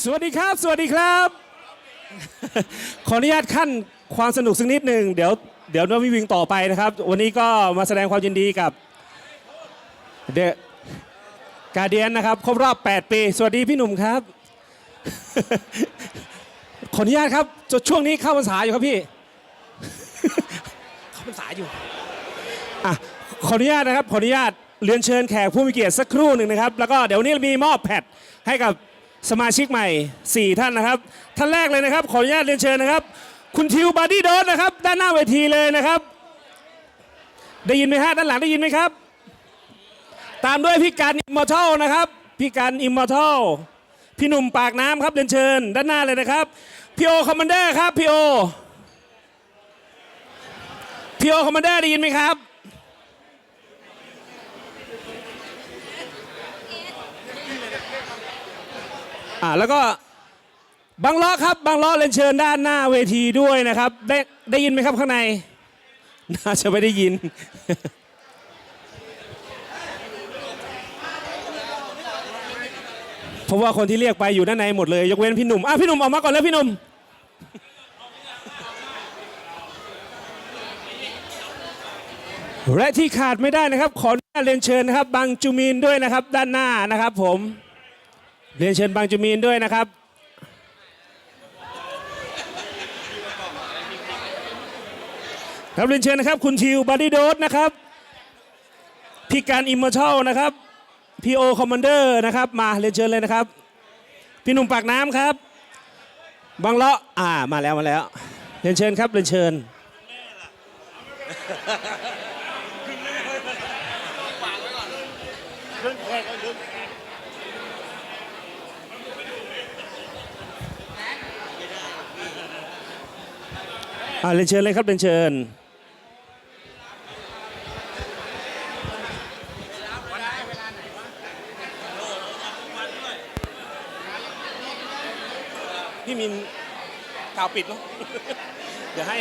สวัสดีครับ สวัสดีครับ ขออนุญาตขั้นความสนุกสักนิดหนึ่งเดี๋ยวเดี๋ยวน้องวิวิงต่อไปนะครับ วันนี้ก็มาแสดงความยินดีกับเดะกาเดียนนะครับครบรอบ 8 ปี สวัสดีพี่หนุ่มครับ ขออนุญาตครับจนช่วงนี้เข้าพรรษาอยู่ครับพี่ เข้าพรรษาอยู่อะขออนุญาตนะครับขออนุญาตเรียนเชิญแขกผู้มีเกียรติสักครู่หนึ่งนะครับ แล้วก็เดี๋ยวนนี้มีมอบแพดให้กับ สมาชิกใหม่ 4 ท่านนะครับ ท่านแรกเลยนะครับ ขออนุญาตเรียนเชิญนะครับ คุณทิวบาร์ดี้โดสนะครับ ด้านหน้าเวทีเลยนะครับ ได้ยินไหมฮะด้านหลังได้ยินไหมครับ ตามด้วยพี่การอิมมอร์ทัลนะครับ พี่การอิมมอร์ทัลพี่หนุ่มปากน้ำครับเรียนเชิญ ด้านหน้าเลยนะครับพี่โอคอมมานเดอร์ครับพี่โอพี่โอคอมมานเดอร์ได้ยินไหมครับ อ่าแล้วก็บางล้อครับบางล้อเรียนเชิญด้านหน้าเวทีด้วยนะครับ ได้ได้ยินไหมครับข้างใน น่าจะไม่ได้ยิน เพราะว่าคนที่เรียกไปอยู่ด้านในหมดเลย ยกเว้นพี่หนุ่มอะพี่หนุ่มออกมาก่อนแล้วพี่หนุ่มและที่ขาดไม่ได้นะครับ ขออนุญาตเรียนเชิญนะครับบางจูมีนด้วยนะครับ ด้านหน้านะครับผม เรียนเชิญบางจูมีนด้วยนะครับ ครับเรียนเชิญนะครับ คุณทิวบาร์ดี้โดสนะครับ พี่การอิมเมอร์ทัลนะครับพีโอคอมมานเดอร์นะครับ มาเรียนเชิญเลยนะครับ พี่หนุ่มปากน้ำครับ บางเลาะอ่ามาแล้วมาแล้ว เรียนเชิญครับเรียนเชิญ อ่าเรียนเชิญเลยครับเรียนเชิญพี่มินกล่าวปิดเนาะเดี๋ยวให้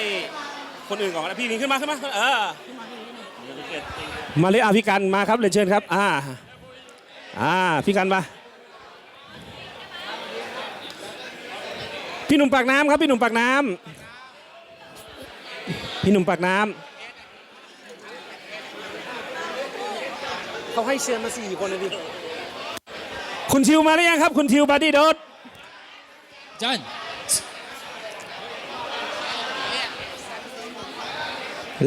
คนอื่นก่อนนะพี่มินขึ้นมาขึ้นมาเออมาเลยอะพี่กันมาครับเรียนเชิญครับอ่าอ่าพี่กันมาพี่หนุ่มปากน้ำครับพี่หนุ่มปากน้ำ พี่หนุ่มปากน้ำเขาให้เชิญมาสี่คนเลยดิคุณทิวมาหรือยังครับ คุณทิวบาร์ดี้โดส Done.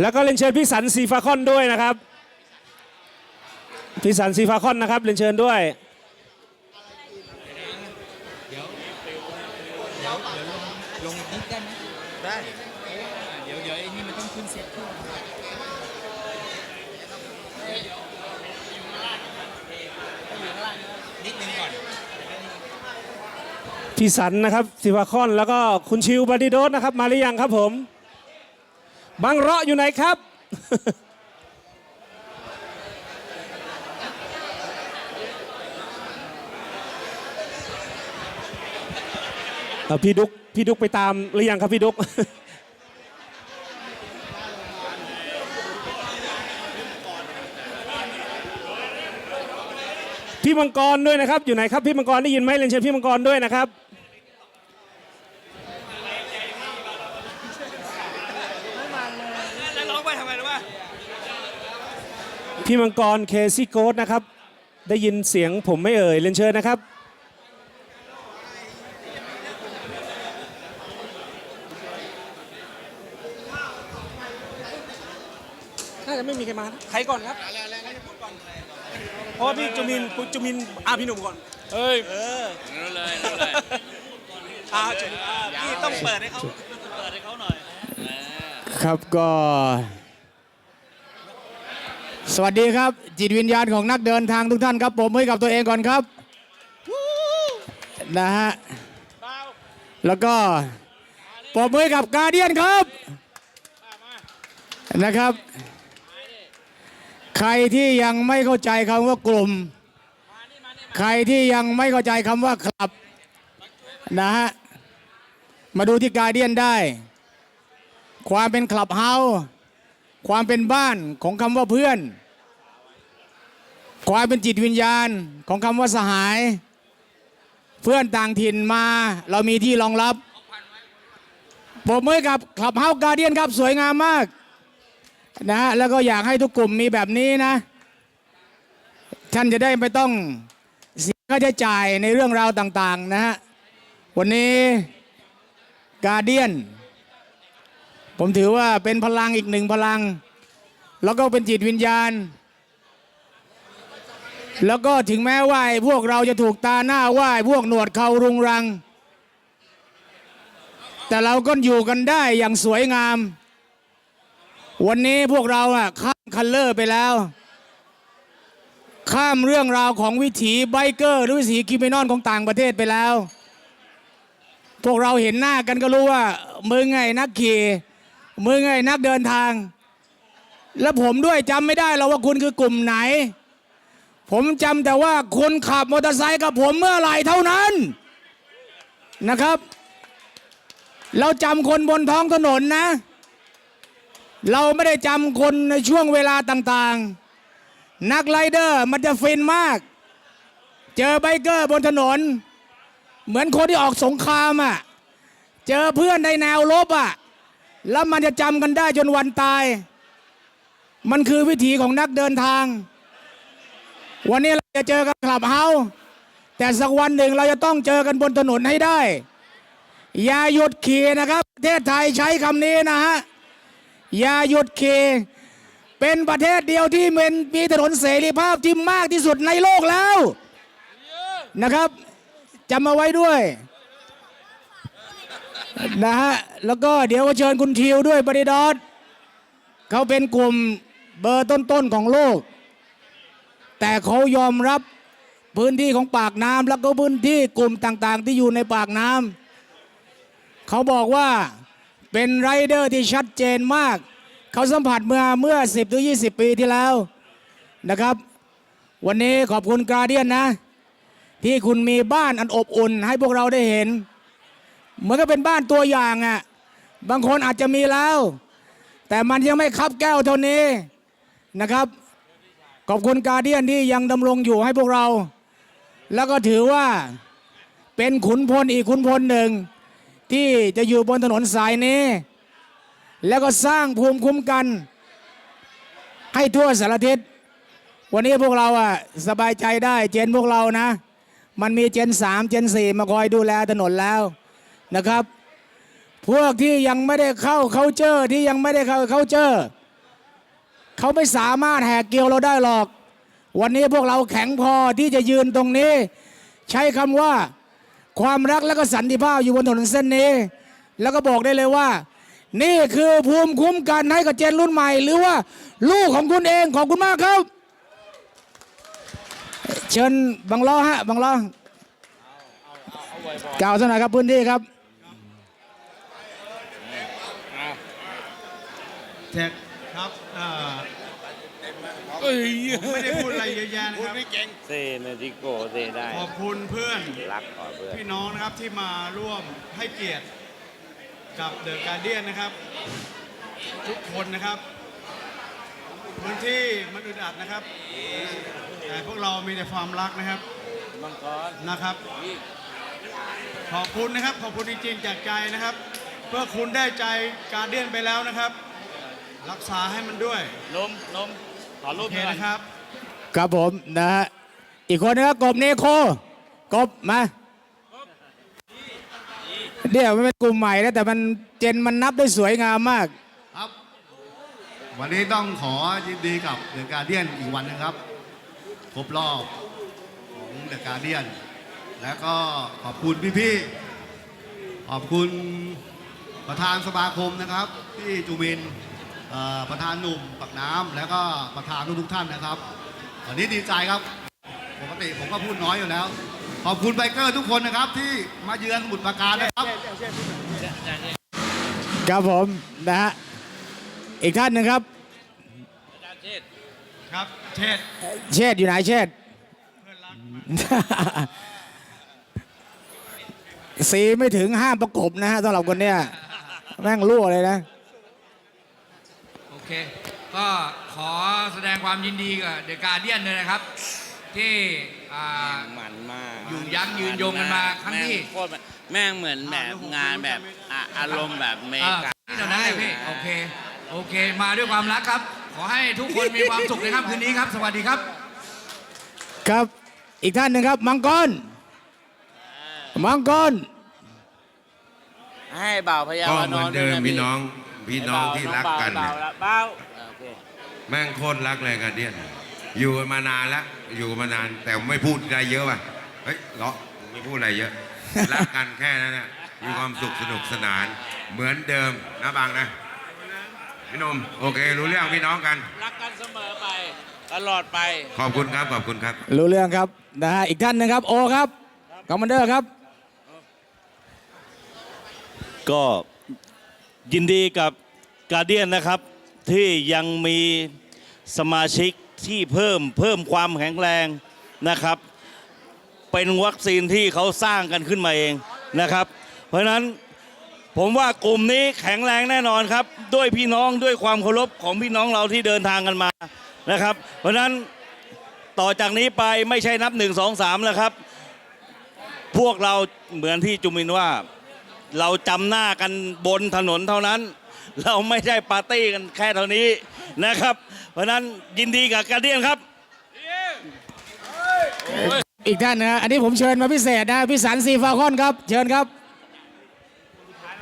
แล้วก็เรียนเชิญพี่สันซีฟาคอนด้วยนะครับพี่สันซีฟาคอนนะครับเรียนเชิญด้วยลงอีกนิดได้ไหมได้ ขึ้นเซตขึ้นนิดนึงก่อนพี่สันนะครับซีฟาคอนแล้วก็คุณชิวบาร์ดิโดสนะครับ มาหรือยังครับผมบางเราะอยู่ไหนครับ พี่ดุกพี่ดุกไปตามหรือยังครับพี่ดุก พี่มังกรด้วยนะครับ อยู่ไหนครับพี่มังกรได้ยินไหมเรียนเชิญพี่มังกรด้วยนะครับร้องไปทำไมรู้ป่ะพี่มังกรเคซี่โกดนะครับ ได้ยินเสียงผมไม่เอ่ยเรียนเชิญนะครับ น่าจะไม่มีใครมานะใครก่อนครับ เพราะว่าพี่จุมินคุณจุมินอะพี่หนุ่มก่อนเฮ้ยเออรู้เลยรู้เลยอะจุมินอะพี่ต้องเปิดให้เขาเปิดให้เขาหน่อยครับก็ สวัสดีครับ จิตวิญญาณของนักเดินทางทุกท่านครับผมให้กับตัวเองก่อนครับนะฮะแล้วก็ปรบมือให้กับการเดียนครับนะครับ ใครที่ยังไม่เข้าใจคำว่ากลุ่ม ใครที่ยังไม่เข้าใจคำว่าคลับนะฮะ มาดูที่การเดียนได้ ความเป็นคลับเฮาส์ความเป็นบ้านของคำว่าเพื่อน ความเป็นจิตวิญญาณของคำว่าสหาย เพื่อนต่างถิ่นมา เรามีที่รองรับผมมือกับคลับเฮาส์การเดียนครับ สวยงามมาก นะแล้วก็อยากให้ทุกกลุ่มมีแบบนี้นะ ท่านจะได้ไม่ต้องเสียค่าใช้จ่ายในเรื่องราวต่างๆนะฮะวันนี้การเดียน ผมถือว่าเป็นพลังอีกหนึ่งพลัง แล้วก็เป็นจิตวิญญาณ แล้วก็ถึงแม้ว่าพวกเราจะถูกตาหน้าว่าไอ้พวกหนวดเขารุงรัง แต่เราก็อยู่กันได้อย่างสวยงาม วันนี้พวกเราอะข้ามคัลเลอร์ไปแล้ว ข้ามเรื่องราวของวิถีไบเกอร์หรือวิถีคิมินอนของต่างประเทศไปแล้ว พวกเราเห็นหน้ากันก็รู้ว่ามึงไงนักขี่มึงไงนักเดินทาง และผมด้วยจำไม่ได้แล้วว่าคุณคือกลุ่มไหน ผมจำแต่ว่าคุณขับมอเตอร์ไซค์กับผมเมื่อไหร่เท่านั้นนะครับ เราจำคนบนท้องถนนนะ เราไม่ได้จำคนในช่วงเวลาต่างๆ นักไรเดอร์มันจะฟินมาก เจอไบเกอร์บนถนน เหมือนคนที่ออกสงครามอะ เจอเพื่อนในแนวรบอะ แล้วมันจะจำกันได้จนวันตาย มันคือวิถีของนักเดินทาง วันนี้เราจะเจอกันคลับเฮาแต่สักวันหนึ่งเราจะต้องเจอกันบนถนนให้ได้ อย่าหยุดขี่นะครับ ประเทศไทยใช้คำนี้นะฮะ อย่าหยุดขี่เป็นประเทศเดียวที่มีมีถนนเสรีภาพที่มากที่สุดในโลกแล้วนะครับจำเอาไว้ด้วยนะฮะแล้วก็เดี๋ยวเชิญคุณทิวด้วยบริดอสเขาเป็นกลุ่มเบอร์ต้นๆของโลก แต่เขายอมรับพื้นที่ของปากน้ำแล้วก็พื้นที่กลุ่มต่างๆ ที่อยู่ในปากน้ำเขาบอกว่า เป็นไรเดอร์ที่ชัดเจนมาก เขาสัมผัสเมื่อเมื่อ 10ถึง20 ปีที่แล้วนะครับ วันนี้ขอบคุณกาเดียนนะ ที่คุณมีบ้านอันอบอุ่น ให้พวกเราได้เห็น เหมือนกับเป็นบ้านตัวอย่างอะ่ะบางคนอาจจะมีแล้ว แต่มันยังไม่คับแก้วเท่านี้นะครับ ขอบคุณกาเดียนที่ยังดำรงอยู่ให้พวกเรา แล้วก็ถือว่าเป็นขุนพลอีกขุนพลหนึ่ง ที่จะอยู่บนถนนสายนี้ แล้วก็สร้างภูมิคุ้มกัน ให้ทั่วสารทิศวันนี้พวกเราอะสบายใจได้เจนพวกเรานะ มันมีเจนสามเจนสี่มาคอยดูแลถนนแล้วนะครับ พวกที่ยังไม่ได้เข้าเขาเจอที่ยังไม่ได้เข้าเขาเจอเขาไม่สามารถแหกเกลียวเราได้หรอก วันนี้พวกเราแข็งพอที่จะยืนตรงนี้ ใช้คำว่า ความรักและก็สันติภาพอยู่บนถนนเส้นนี้ แล้วก็บอกได้เลยว่า นี่คือภูมิคุ้มกันให้กับเจนรุ่นใหม่ หรือว่าลูกของคุณเองขอบคุณมากครับ เชิญบังล้อฮะบังล้อกล่าวสักหน่อยครับพื้นที่ครับแท็กครับ เอ่อผมไม่ได้พูดอะไรเยอะแยะนะครับเซนาติโกเซได้ขอบคุณเพื่อน รักขอเพื่อน พี่น้องนะครับที่มาร่วมให้เกียรติกับเดอะการเดียนนะครับ ทุกคนนะครับพื้นที่มันอึดอัดนะครับ แต่พวกเรามีแต่ความรักนะครับมังกรนะครับ ขอบคุณนะครับ ขอบคุณจริงๆจากใจนะครับ เพื่อคุณได้ใจการเดียนไปแล้วนะครับ รักษาให้มันด้วยลมลม ขอรูโอปเคหน่อยนะครับ ครับผมนะฮะอีกคนนึงครับกบเนโคกบมาเดี๋ยวมันเป็นกลุ่มใหม่นะแต่มันเจนมันนับได้สวยงามมาก ครับ วันนี้ต้องขอยินดีกับเดอะการเดียนอีกวันหนึงครับ ครบรอบของเดอะการเดียน แล้วก็ขอบคุณพี่ๆ ขอบคุณประธานสมาคมนะครับ พี่จูมินเอ่อ ประธานหนุ่มปักน้ำแล้วก็ประธานทุกๆท่านนะครับวันนี้ดีใจครับปกติผมก็พูดน้อยอยู่แล้ว ขอบคุณไบเกอร์ทุกคนนะครับ ที่มาเยือนสมุทรปราการนะครับครับผมนะฮะอีกท่านหนึ่งครับครับเชษฐ์เชษฐ์อยู่ไหนเชษฐ์เพื่อนรักสีไม่ถึงห้ามประกบนะฮะสำหรับคนเนี้ยแม่งรั่วเลยนะโอ เค ก็ขอแสดงความยินดีกับเดอะการเดียนเลยนะครับ ที่อ่า มันมากอยู่ยั้งยืนยงกันมาครั้งที่ แม่โคตรแม่งเหมือนแบบงานแบบอะอารมณ์แบบอเมอ่าริกา ที่เราได้พี่โอเคโอเค มาด้วยความรักครับ ขอให้ทุกคนมีความสุขในค่ำคืนนี้ครับ สวัสดีครับ ครับ อีกท่านหนึ่งครับ มังกร มังกร ให้เบาพยาก็วานเหมือนนท์เดิมด้วยะพี่น้อง พี่น้องที่รักกันเบาเนี่ยเบาเบาโอเคแม่งโคตรรักเลยกันเดียนอยู่กันมานานแล้วอยู่กันมานานแต่ไม่พูดอะไรเยอะว่ะเฮ้ยเลาะไม่พูดอะไรเยอะ รักกันแค่นั้นนะมีความสุขสนุกสนาน เหมือนเดิมนะบางนะพี่หนมโอเค รู้เรื่องพี่น้องกัน รักกันเสมอไป ตลอดไป ขอบคุณครับขอบคุณครับ รู้เรื่องครับนะฮะอีกท่านหนึ่งครับ โอครับคอมมานเดอร์ครับ ก็ ยินดีกับกาเดียนนะครับที่ยังมีสมาชิกที่เพิ่มเพิ่มความแข็งแรงนะครับ เป็นวัคซีนที่เขาสร้างกันขึ้นมาเองนะครับ เพราะฉะนั้นผมว่ากลุ่มนี้แข็งแรงแน่นอนครับ ด้วยพี่น้องด้วยความเคารพของพี่น้องเราที่เดินทางกันมานะครับ เพราะฉะนั้นต่อจากนี้ไปไม่ใช่นับหนึ่งสองสามแล้วครับ พวกเราเหมือนที่จุมินว่า เราจำหน้ากันบนถนนเท่านั้น เราไม่ใช่ปาร์ตี้กันแค่เท่านี้นะครับ เพราะฉะนั้นยินดีกับกาเดียนครับ อีกท่านนะฮะอันนี้ผมเชิญมาพิเศษนะพี่สันซีฟาคอนครับ เชิญครับ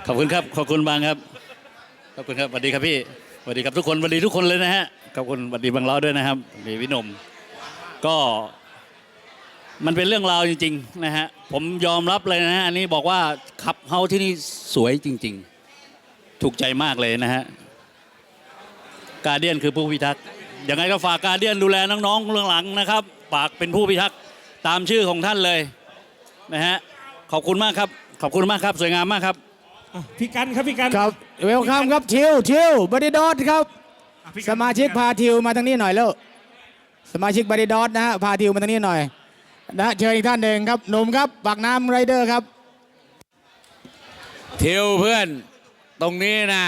ขอบคุณครับ ขอบคุณบางครับ ขอบคุณครับสวัสดีครับพี่สวัสดีครับทุกคนสวัสดีทุกคนเลยนะฮะ ขอบคุณสวัสดีบางล้อด้วยนะครับมีพี่หนม ก็ มันเป็นเรื่องราวจริงๆนะฮะผมยอมรับเลยนะฮะอันนี้บอกว่าขับเฮาที่นี่สวยจริง ๆ ถูกใจมากเลยนะฮะกาเดียนคือผู้พิทักษ์ยังไงก็ฝากกาเดียนดูแลน้องๆเรื่องหลังนะครับฝากเป็นผู้พิทักษ์ตามชื่อของท่านเลยนะฮะขอบคุณมากครับ ขอบคุณมากครับ สวยงามมากครับอะพี่กันครับพี่กันครับเวลคัมครับทิวทิวบอดี้ดอทครับสมาชิกพาทิวมาทางนี้หน่อยแล้วสมาชิกบอดี้ดอทนะฮะพาทิวมาทางนี้หน่อย นะเชิญอีกท่านหนึ่งครับหนุ่มครับปากน้ำไรเดอร์ครับเที่ยวเพื่อนตรงนี้นะ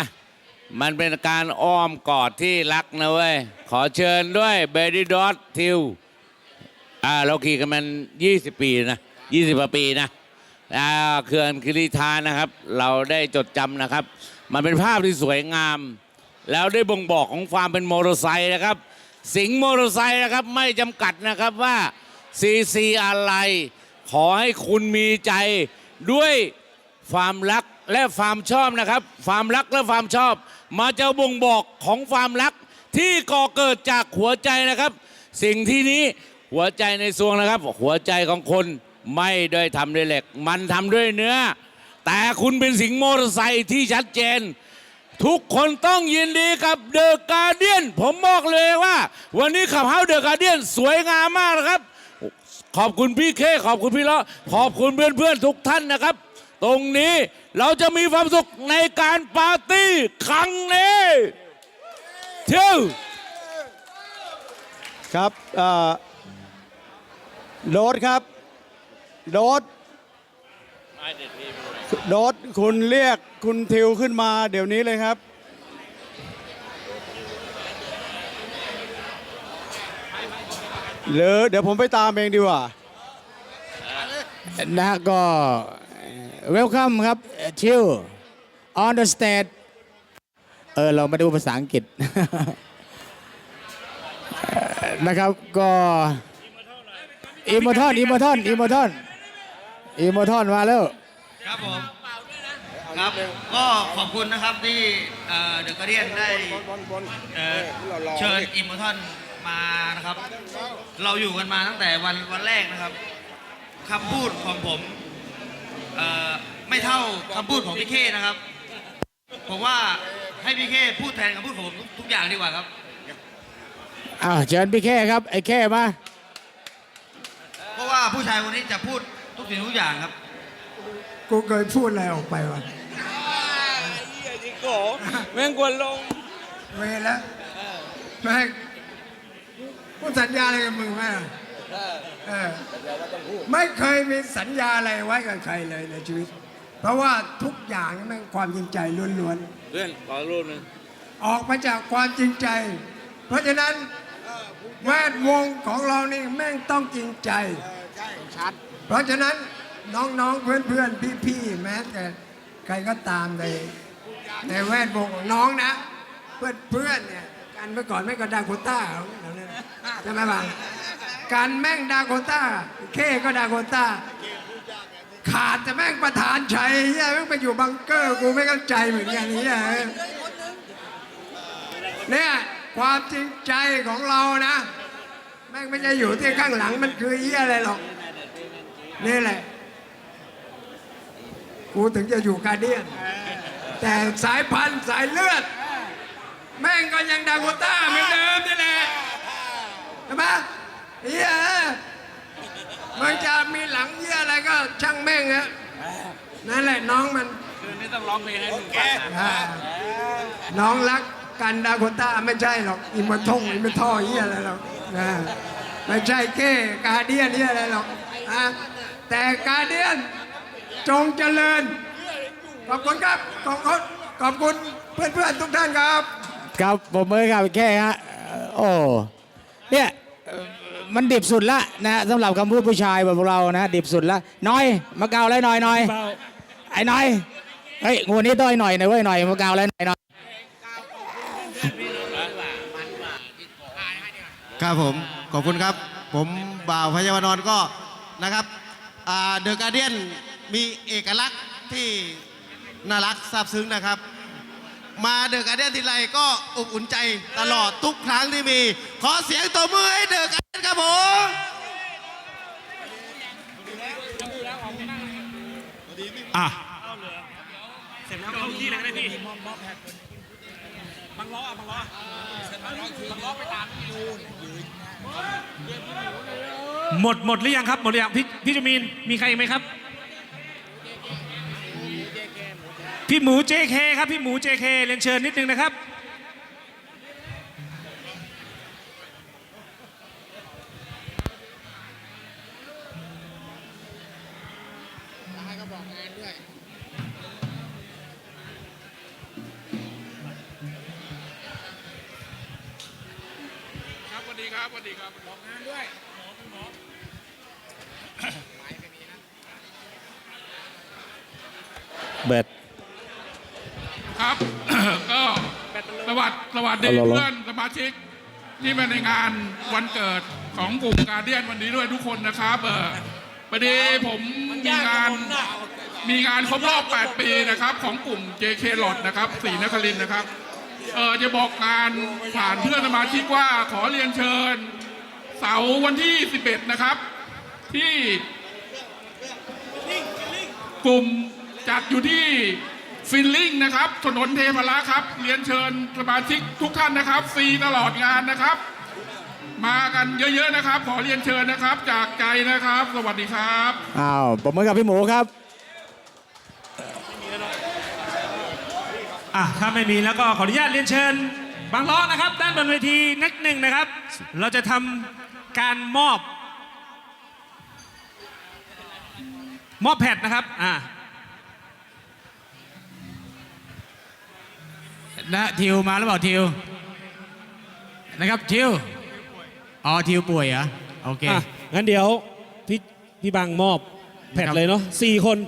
มันเป็นการอ้อมกอดที่รักนะเว้ย ขอเชิญด้วยเบดี้ดอททิวอ่าเราขี่กันมัน 20 ปีนะ 20กว่าปีนะอ่าเขื่อนคิริธานนะครับ เราได้จดจำนะครับ มันเป็นภาพที่สวยงาม แล้วได้บ่งบอกของความเป็นมอเตอร์ไซค์นะครับ สิงห์มอเตอร์ไซค์นะครับไม่จำกัดนะครับว่า ซีซีอะไร ขอให้คุณมีใจด้วยความรักและความชอบนะครับ ความรักและความชอบ มาจะบ่งบอกของความรักที่ก่อเกิดจากหัวใจนะครับ สิ่งที่นี้หัวใจในซวงนะครับ หัวใจของคนไม่ได้ทำด้วยเหล็ก มันทำด้วยเนื้อ แต่คุณเป็นสิงห์มอเตอร์ไซค์ที่ชัดเจน ทุกคนต้องยินดีกับเดอะการเดียนผมบอกเลยว่า วันนี้ขับเฮาเดอะการเดียนสวยงามมากนะครับ ขอบคุณพี่เคขอบคุณพี่เลาะขอบคุณเพื่อนๆทุกท่านนะครับ ตรงนี้เราจะมีความสุขในการปาร์ตี้ครั้งนี้เที่ยวครับโดดครับโดดโดดคุณเรียกคุณทิวขึ้นมาเดี๋ยวนี้เลยครับ หรือเดี๋ยวผมไปตามเองดีกว่านะฮะก็เวลคัมครับทิว on the stage เออ เรามาดูภาษาอังกฤษ นะครับก็อิโมทอนอิโมทอนอิโมทอนอิโมทอนมาแล้ว ครับผมครับก็ขอบคุณนะครับที่เดอะการเดียนได้เอ่อเชิญอิมมอร์ทัน มานะครับ เราอยู่กันมาตั้งแต่วันวันแรกนะครับคำพูดของผมเอ่อไม่เท่าคำพูดของพี่เคนะครับ ผมว่าให้พี่เคพูดแทนคำพูดของผมทุกทุกอย่างดีกว่าครับอ้าวเชิญพี่แค่ครับ ไอ้แค่มา เพราะว่าผู้ชายคนนี้จะพูดทุกสิ่งทุกอย่างครับ กูเคยพูดอะไรออกไปวะจิโก้แม่งกวนลง เวรแล้วแม่งพู ดสัญญาอะไรกับมึงไหมอะเออ ไม่เคยมีสัญญาอะไรไว้กับใครเลยในชีวิต เพราะว่าทุกอย่างนี่แม่งความจริงใจล้วนเพื่อนขอรูปหนึงๆ ออกมาจากความจริงใจ เพราะฉะนั้นแวดวงของเรานี่แม่งต้องจริงใจเพราะฉะนั้นน้องๆเพื่อนๆพี่ๆแม้แต่ใครก็ตามในในแวดวงของน้องนะ เพื่อนๆเนี่ยกันไปก่อนไม่ก็ดาโคต้าเราเนี่ย ใช่ไหมบางการแม่งดาโคต้า เคก็ดาโคต้า ขาดแต่แม่งประธานชัยเฮียแม่งไปอยู่บังเกอร์กูไม่เข้าใจเหมือนกันเฮียเนี่ยความจริงใจของเรานะ แม่งไม่ใช่อยู่ที่ข้างหลังมันคือเฮียอะไรหรอก นี่แหละ กูถึงจะอยู่การเดียน แต่สายพันธุ์สายเลือด แม่งก็ยังดาโกต้าเหมือนเดิมนี่แหละ ใช่ไหมเฮียมันจะมีหลังเฮียอะไรก็ช่างแม่งฮะนั่นแหละน้องมันคืนนี้ต้องร้องเพลงให้ลุงฟังนะอ่าน้องรักกันดาโกต้าไม่ใช่หรอกอิมมาทงอิมมาท่อเฮียอะไรหรอกนะไม่ใช่เก้กาเดียนเฮียอะไรหรอกอะแต่กาเดียนจงเจริญ ขอบคุณครับ ขอบคุณขอบคุณเพื่อนๆทุกท่านครับ ครับผมเมื่อครับแค่ฮะ โอ้ เนี่ยมันดิบสุดละนะสำหรับคำพูดผู้ชายแบบเรานะดิบสุดละน้อยมาเกาเลยหน่อยหน่อยไอ้น่อยเฮ้ยงูนี้ต้อยหน่อยหน่อยเว้ยหน่อยมาเกาเลยหน่อยหน่อยครับผมขอบคุณครับ ผมบ่าวพยาวนอนก็นะครับเดอะการเดียนมีเอกลักษณ์ที่น่ารักซาบซึ้งนะครับ มาเดอะการเดียนทีไรก็อบอุ่นใจตลอดทุกครั้งที่มี ขอเสียงตบมือให้เดอะการเดียนครับผมอะเสร็จแล้วเข้าที่เลยก็ได้พี่บังล้ออะบังล้อบังล้อไปตามพี่ยูหมดหมดหรือยังครับ หมดหรือยังพี่พี่จมีนมีใครอีกไหมครับ พี่หมู JK ครับ พี่หมู JK เรียนเชิญนิดนึงนะครับ ครับสวัสดีครับสวัสดีครับบอกงานด้วย เบิด ครับ ก็ส วัสดีสวัสดีเอาเหรอเพื่อนสมาชิกที่มาในงานวันเกิดของกลุ่มการเดียนวันนี้ด้วยทุกคนนะครับเออพอดีผมมีงานมีงานครบรอบ 8 ปีนะครับ ของกลุ่ม JK l o t นะครับสีนครินทร์นะครับเออจะบอกงานผ่านเพื่อนสมาชิกว่าขอเรียนเชิญ เสาร์วันที่ 11 นะครับ ที่กลุ่มจัดอยู่ที่ ฟิลลิ่งนะครับ ถนนเทพละครับ เรียนเชิญสมาชิกทุกท่านนะครับฟรีตลอดงานนะครับ มากันเยอะๆนะครับ ขอเรียนเชิญนะครับ จากใจนะครับ สวัสดีครับ อ้าวผมเมื่อกับพี่หมูครับ อะถ้าไม่มีแล้วก็ขออนุญาตเรียนเชิญ บางล้อนะครับ ด้านบนเวทีนักหนึ่งนะครับ เราจะทำการมอบ มอบแพดนะครับอ่า นะทิวมาหรือเปล่าทิวนะครับทิวอ๋อทิวป่วยเหรอโอเค อะงั้นเดี๋ยวพี่พี่บางมอบแพดเลยเนาะสี่คน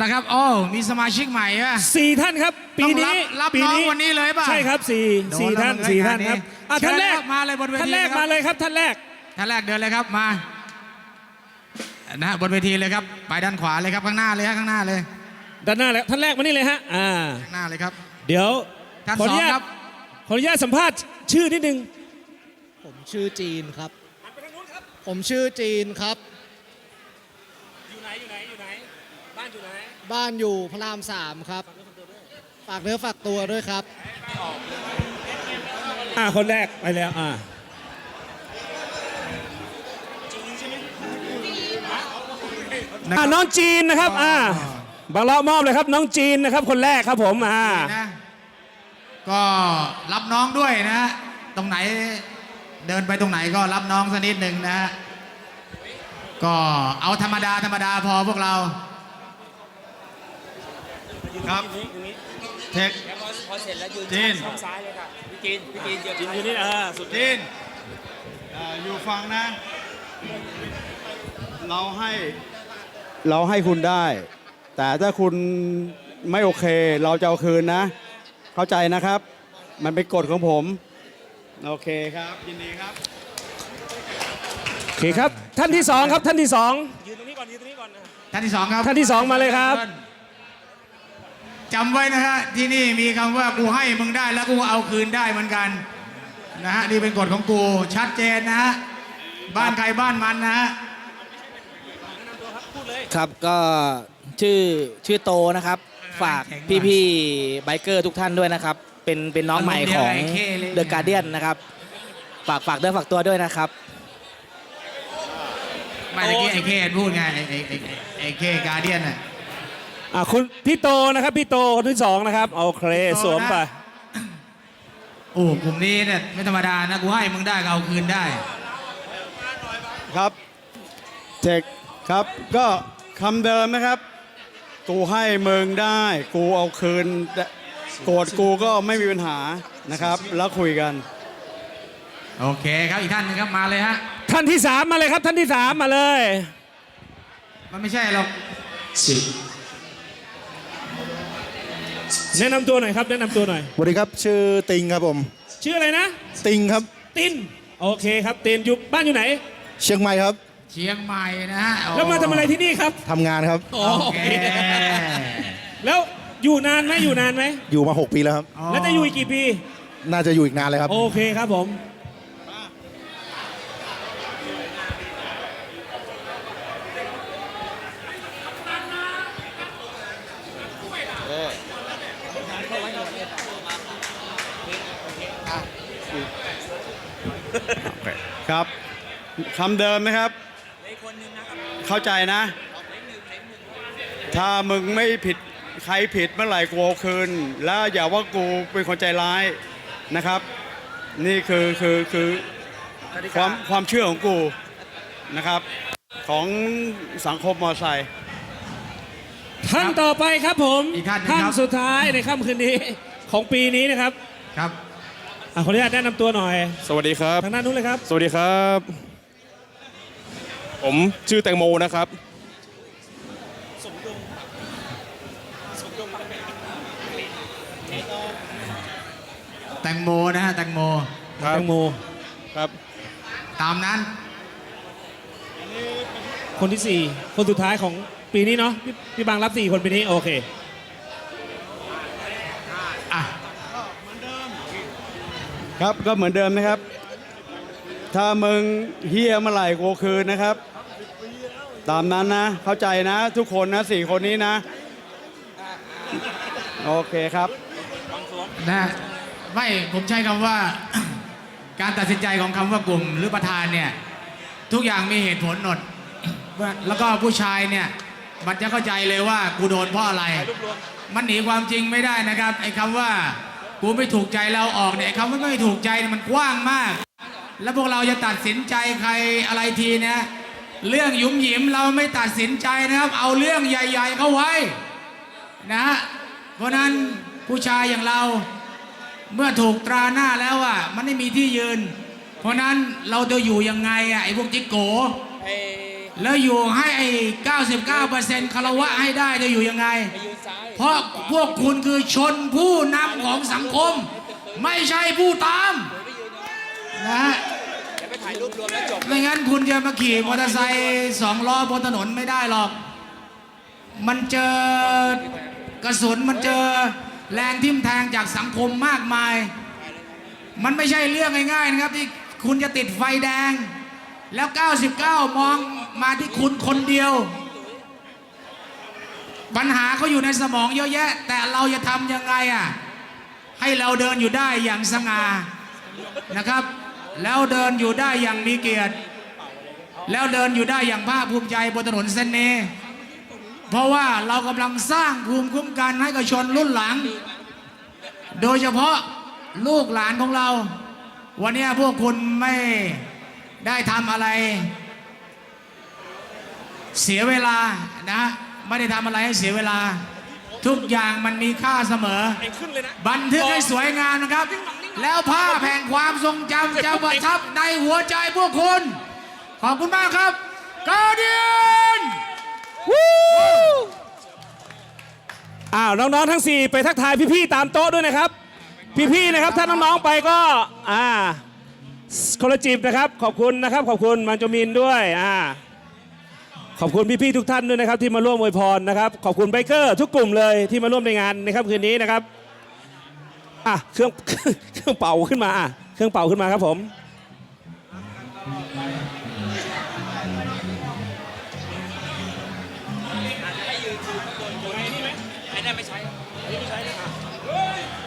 นะครับโอ้มีสมาชิกใหม่อะ สี่ท่านครับ ปีนี้ต้องรับรับปีน้องวันนี้เลยป่ะใช่ครับสี่โดนสี่แล้วท่านเลยสี่งานท่านครับนี้อะเชิญท่านแรกครับมาเลยบนเวทีท่านแรกเลยครับ มาเลยครับท่านแรก ท่านแรกเดินเลยครับมา นะฮะบนเวทีเลยครับ ไปด้านขวาเลยครับข้างหน้าเลยฮะข้างหน้าเลยด้านหน้าเลยท่านแรกมานี่เลยฮะอ่าข้างหน้าเลยครับ เดี๋ยวท่านขออนุญาสองตครับ ขออนุญาตสัมภาษณ์ชื่อนิดนึงผมชื่อจีนครับ ผมชื่อจีนครับ อยู่ไหนอยู่ไหนอยู่ไหนบ้านอยู่ไหนบ้านอยู่พระรามสามครับ ฝากเนื้อฝากตัวด้วยครับ อ่าคนแรกไปแล้วอ่า อ่าน้องจีนนะครับอ่าบางล้อมอบเลยครับน้องจีนนะครับคนแรกครับผมอ่านะก็รับน้องด้วยนะฮะตรงไหนเดินไปตรงไหนก็รับน้องสักนิดหนึ่งนะฮะก็เอาธรรมดาธรรมดาพอพวกเราครับเทคพอเสร็จแล้วยืนจีน ช่องซ้ายเลยค่ะพี่จีนพี่จีนเดี๋ยวจินอยู่นี่เออสุดจีนอ่าอยู่ฟังนะ เราให้ เราให้คุณได้ แต่ถ้าคุณไม่โอเค เราจะเอาคืนนะ เข้าใจนะครับ มันเป็นกฎของผม โอเคครับ ยินดีครับ โอเคครับ ท่านที่สองครับท่านที่สองยืนตรงนี้ก่อนยืนตรงนี้ก่อนนะท่านที่สองครับท่านที่สองมาเลยครับ จำไว้นะฮะที่นี่มีคำว่ากูให้มึงได้แล้วกูเอาคืนได้เหมือนกันนะฮะนี่เป็นกฎของกูชัดเจนนะฮะบ้านใครบ้านมันนะฮะ ครับก็ชื่อชื่อโตนะครับ ฝากพี่ๆไบเกอร์ทุกท่านด้วยนะครับ เป็นเป็นน้องใหม่ของอารมณ์เดียวไอ้เข้เลยเดอะการเดียนนะครับ ฝากฝากด้วยฝากตัวด้วยนะครับไม่ตะกี้ไอ้เคพูดไงไอ้ไอ้ไอ้ไอ้เคการเดียนน่ะอะคุณพี่โตนะครับพี่โตคนที่สองนะครับโอเคสวมไปโอ้กลุ่มนี้เนี่ยไม่ธรรมดานะกูให้มึงได้ก็เอาคืนได้ ครับเจกครับก็ คำเดิมนะครับ กูให้มึงได้ กูเอาคืนแต่โกรธกูก็ไม่มีปัญหานะครับ แล้วคุยกัน โอเคครับอีกท่านหนึงครับมาเลยฮะ ท่านที่สามมาเลยครับ ท่านที่สามมาเลย มันไม่ใช่หรอกแนะนำตัวหน่อยครับ แนะนำตัวหน่อย สวัสดีครับ ชื่อติงครับผม ชื่ออะไรนะ ติงครับ ตินโอเคครับตินอยู่บ้านอยู่ไหน เชียงใหม่ครับ เชียงใหม่นะฮะโแล้วมาทำอะไรที่นี่ครับทำงานครับ โอโอเคเคแล้วอยู่นานไหมอยู่นานไหมอยู่มา 6 ปีแล้วครับ แล้วจะอยู่อีกกี่ปี น่าจะอยู่อีกนานเลยครับ โอเคครับผม ครับคำเดิมนะครับ เข้าใจนะ ถ้ามึงไม่ผิดใครผิดเมื่อไหร่กูเอาคืน แล้วอย่าว่ากูเป็นคนใจร้ายนะครับ นี่คือคือคือความความเชื่อของกูนะครับ ของสังคมมอไซค์ท่านต่อไปครับผมอีกท่านหนึ่งครับ สุดท้ายในค่ำคืนนี้ของปีนี้นะครับครับ อะขออนุญาตแนะนำตัวหน่อย สวัสดีครับ ทางด้านนู้นเลยครับ สวัสดีครับ ผมชื่อแตงโมนะครับแตงโมนะฮะแตงโมครับ แตงโมครับ ตามนั้น คนที่สี่คนสุดท้ายของปีนี้เนาะพี่พี่บางรับสี่คนปีนี้โอเค อะ ครับก็เหมือนเดิมนะครับ ถ้ามึงเฮียเมื่อไหร่กูเอาคืนนะครับ ตามนั้นนะ เข้าใจนะ ทุกคนนะสี่คนนี้นะ โอเคครับ นะไม่ผมใช้คำว่า การตัดสินใจของคำว่ากลุ่มหรือประธานเนี่ย ทุกอย่างมีเหตุผลหมดว่าแล้วก็ผู้ชายเนี่ยมันจะเข้าใจเลยว่ากูโดนเพราะอะไร มันหนีความจริงไม่ได้นะครับไอ้คำว่ากูไม่ถูกใจเราออกเนี่ยไอ้คำว่าไม่ถูกใจเนี่ยมันกว้างมาก แล้วพวกเราจะตัดสินใจใครอะไรทีเนี่ย เรื่องยุ่มหยิมเราไม่ตัดสินใจนะครับ เอาเรื่องใหญ่ ๆ เข้าไว้นะฮะเพราะนั้นผู้ชายอย่างเราเมื่อถูกตราหน้าแล้วอะมันไม่มีที่ยืน เพราะนั้นเราจะอยู่ยังไงอะไอ้พวกจิกโกแล้วอยู่ให้ไอ้99%คารวะให้ได้จะอยู่ยังไงเพราะพวกคุณคือชนผู้นำของสังคม ไม่ใช่ผู้ตามนะฮะ ไม่งั้นคุณจะมาขี่มอเตอร์ไซค์สองล้อบนถนนไม่ได้หรอก มันเจอกระสุนมันเจอแรงทิ่มแทงจากสังคมมากมาย มันไม่ใช่เรื่องง่ายๆนะครับที่คุณจะติดไฟแดง แล้ว 99 มองมาที่คุณคนเดียว ปัญหาเขาอยู่ในสมองเยอะแยะ แต่เราจะทำยังไงอะให้เราเดินอยู่ได้อย่างสง่านะครับ แล้วเดินอยู่ได้อย่างมีเกียรติ แล้วเดินอยู่ได้อย่างภาคภูมิใจบนถนนเส้นนี้ เพราะว่าเรากำลังสร้างภูมิคุ้มกันให้กับชนรุ่นหลัง โดยเฉพาะลูกหลานของเรา วันนี้พวกคุณไม่ได้ทำอะไร เสียเวลานะไม่ได้ทำอะไรให้เสียเวลา ทุกอย่างมันมีค่าเสมอขึ้นเลยนะ บันทึกให้สวยงามนะครับ แล้วภาพแห่งความทรงจำจะประทับในหัวใจพวกคุณ ขอบคุณมากครับกาเดียนอ้าวน้องๆทั้ง 4 ไปทักทายพี่ๆตามโต๊ะด้วยนะครับ พี่ๆนะครับถ้าน้องๆไปก็อ่าคนละจิบนะครับ ขอบคุณนะครับ ขอบคุณมันจมินด้วยอ่า ขอบคุณพี่ๆทุกท่านด้วยนะครับที่มาร่วมอวยพรนะครับ ขอบคุณไบเกอร์ทุกกลุ่มเลยที่มาร่วมในงานในครับคืนนี้นะครับอะเครื่องเครื่องเป่าขึ้นมาอะเครื่องเป่าขึ้นมาครับผมอะ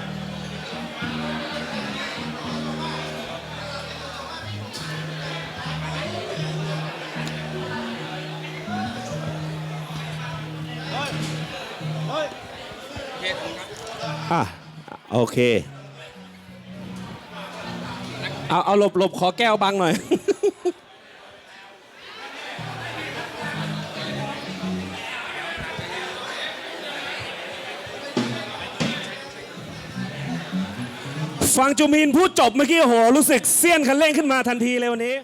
โอเค เอาเอาหลบหลบขอแก้วบังหน่อย ฟังจูมินพูดจบเมื่อกี้โห รู้สึกเสี้ยนคันเร่งขึ้นมาทันทีเลยวันนี้